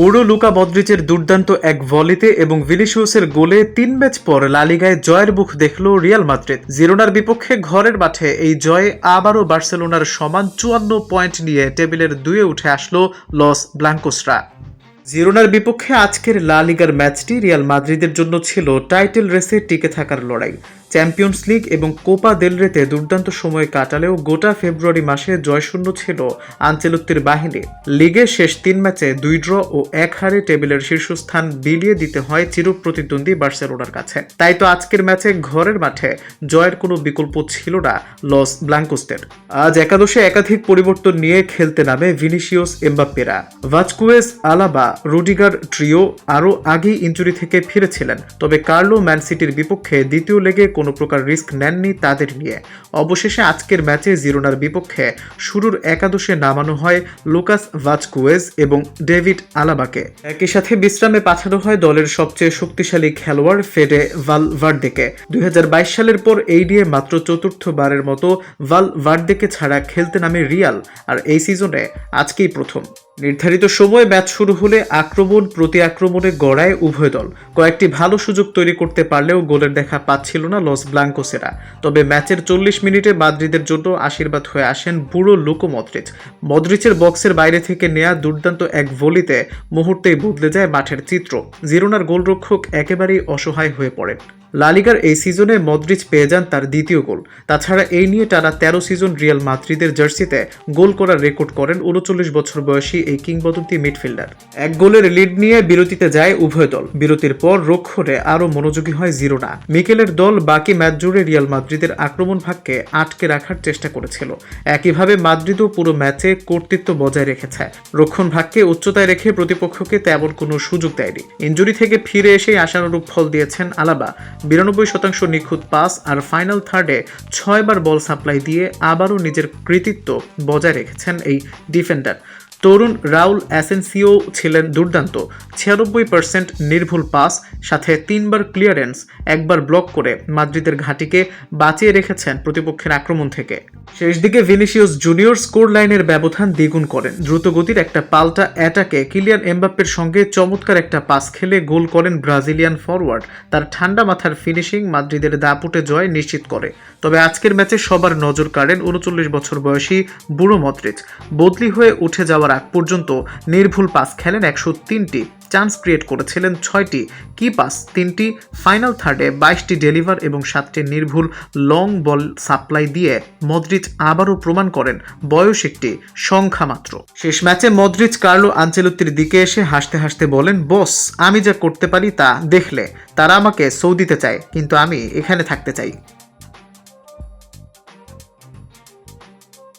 বুড়ো লুকা মদ্রিচের দুর্দান্ত এক ভলিতে এবং ভিলিশিউসের গোলে তিন ম্যাচ পর লালিগায় জয়ের মুখ দেখল রিয়াল মাদ্রিদ। জিরোনার বিপক্ষে ঘরের মাঠে এই জয়ে আবারও বার্সেলোনার সমান চুয়ান্ন পয়েন্ট নিয়ে টেবিলের দুয়ে উঠে আসলো লস ব্লাঙ্কোসরা। জিরোনার বিপক্ষে আজকের লা লিগার ম্যাচটি রিয়াল মাদ্রিদের জন্য ছিল টাইটেল রেসে টিকে থাকার লড়াই। চ্যাম্পিয়ন্স লিগ এবং কোপা দেল রেতে দুর্দান্ত সময় কাটালেও গোটা ফেব্রুয়ারি মাসে জয়শূন্য ছিল আঞ্চেলত্তির বাহিনী। লিগের শেষ তিন ম্যাচে দুই ড্র ও এক হারে টেবিলের শীর্ষস্থান বিলিয়ে দিতে হয় চিরপ্রতিদ্বন্দ্বী বার্সেলোনার কাছে। তাই তো আজকের ম্যাচে ঘরের মাঠে জয়ের কোনো বিকল্প ছিল না লস ব্লাঙ্কোস্টের আজ একাদশে একাধিক পরিবর্তন নিয়ে খেলতে নামে ভিনিসিয়াস এমবাপ্পেরা। ভাজকুয়েস আলাবা রুডিগার ট্রিও আরও আগেই ইঞ্জুরি থেকে ফিরেছিলেন, তবে কার্লো ম্যান সিটির বিপক্ষে দ্বিতীয় লেগে কোনো প্রকার রিস্ক নেননি তাদের নিয়ে। অবশেষে আজকের ম্যাচে জিরোনার বিপক্ষে শুরুর একাদশে নামানো হয় লুকাস ভাজকুয়েজ এবং ডেভিড আলাবাকে। একই সাথে বিশ্রামে পাঠানো হয় দলের সবচেয়ে শক্তিশালী খেলোয়াড় ফেডে ভালভার্দেকে। দুই সালের পর এই নিয়ে মাত্র চতুর্থবারের মতো ভালভার্দেকে ছাড়া খেলতে নামে রিয়াল, আর এই সিজনে আজকেই প্রথম। নির্ধারিত সময়ে ম্যাচ শুরু হলে আক্রমণ প্রতি আক্রমণে গড়ায় উভয় দল। কয়েকটি ভালো সুযোগ তৈরি করতে পারলেও গোলের দেখা পাচ্ছিল না লস ব্লাঙ্কোসেরা। তবে ম্যাচের চল্লিশ মিনিটে মাদ্রিদের জন্য আশীর্বাদ হয়ে আসেন বুড়ো লুকো মদ্রিচ মদ্রিচের বক্সের বাইরে থেকে নেয়া দুর্দান্ত এক ভলিতে মুহূর্তেই বদলে যায় মাঠের চিত্র। জিরোনার গোলরক্ষক একেবারেই অসহায় হয়ে পড়েন। লালিগার এই সিজনে মদ্রিজ পেয়ে যান তার দ্বিতীয় গোল। তাছাড়া এই নিয়ে টানা তেরো সিজন রিয়াল মাদ্রিদের জার্সিতে গোল করার রেকর্ড করেন উনচল্লিশ বছর বয়সী এই কিংবদন্তি মিডফিল্ডার। এক গোলের লিড নিয়ে বিরতিতে যায় উভয় দল। বিরতির পর রক্ষণে আরও মনোযোগী হয় জিরোনা। মিকেলের দল বাকি ম্যাচ জুড়ে রিয়াল মাদ্রিদের আক্রমণ ভাগকে আটকে রাখার চেষ্টা করেছিল। একইভাবে মাদ্রিদও পুরো ম্যাচে কর্তৃত্ব বজায় রেখেছে। রক্ষণ ভাগকে উচ্চতায় রেখে প্রতিপক্ষকে তেমন কোনো সুযোগ দেয়নি। ইঞ্জুরি থেকে ফিরে এসেই আশানুরূপ ফল দিয়েছেন আলাবা। বিরানব্বই শতাংশ নিখুঁত পাস আর ফাইনাল থার্ডে ছয়বার বল সাপ্লাই দিয়ে আবারও নিজের কৃতিত্ব বজায় রেখেছেন এই ডিফেন্ডার। তরুণ রাউল অ্যাসেন্সিও ছিলেন দুর্দান্ত। ছিয়ানব্বই পার্সেন্ট নির্ভুল পাস, সাথে তিনবার ক্লিয়ারেন্স, একবার ব্লক করে মাদ্রিদের ঘাঁটিকে বাঁচিয়ে রেখেছেন প্রতিপক্ষের আক্রমণ থেকে। শেষ দিকে ভিনিসিয়াস জুনিয়র স্কোর লাইনের ব্যবধান দ্বিগুণ করেন। দ্রুতগতির একটা পাল্টা অ্যাটাকে কিলিয়ান এমবাপ্পের সঙ্গে চমৎকার একটা পাস খেলে গোল করেন ব্রাজিলিয়ান ফরওয়ার্ড। তার ঠান্ডা মাথার ফিনিশিং মাদ্রিদের দাপুটে জয় নিশ্চিত করে। তবে আজকের ম্যাচে সবার নজর কাড়েন উনচল্লিশ বছর বয়সী বুড়ো মদ্রিচ বদলি হয়ে উঠে যাওয়ার আগ পর্যন্ত নির্ভুল পাস খেলেন একশো তিনটি, চান্স ক্রিয়েট করেছিলেন ছয়টি, কি পাস তিনটি, ফাইনাল থার্ডে বাইশটি ডেলিভার এবং সাতটি নির্ভুল লং বল সাপ্লাই দিয়ে মদ্রিচ আবারও প্রমাণ করেন বয়স একটি সংখ্যা মাত্র। শেষ ম্যাচে মদ্রিচ কার্লো আঞ্চেলত্তির দিকে এসে হাসতে হাসতে বলেন, বস, আমি যা করতে পারি তা দেখলে তারা আমাকে সৌদিতে চায়, কিন্তু আমি এখানে থাকতে চাই।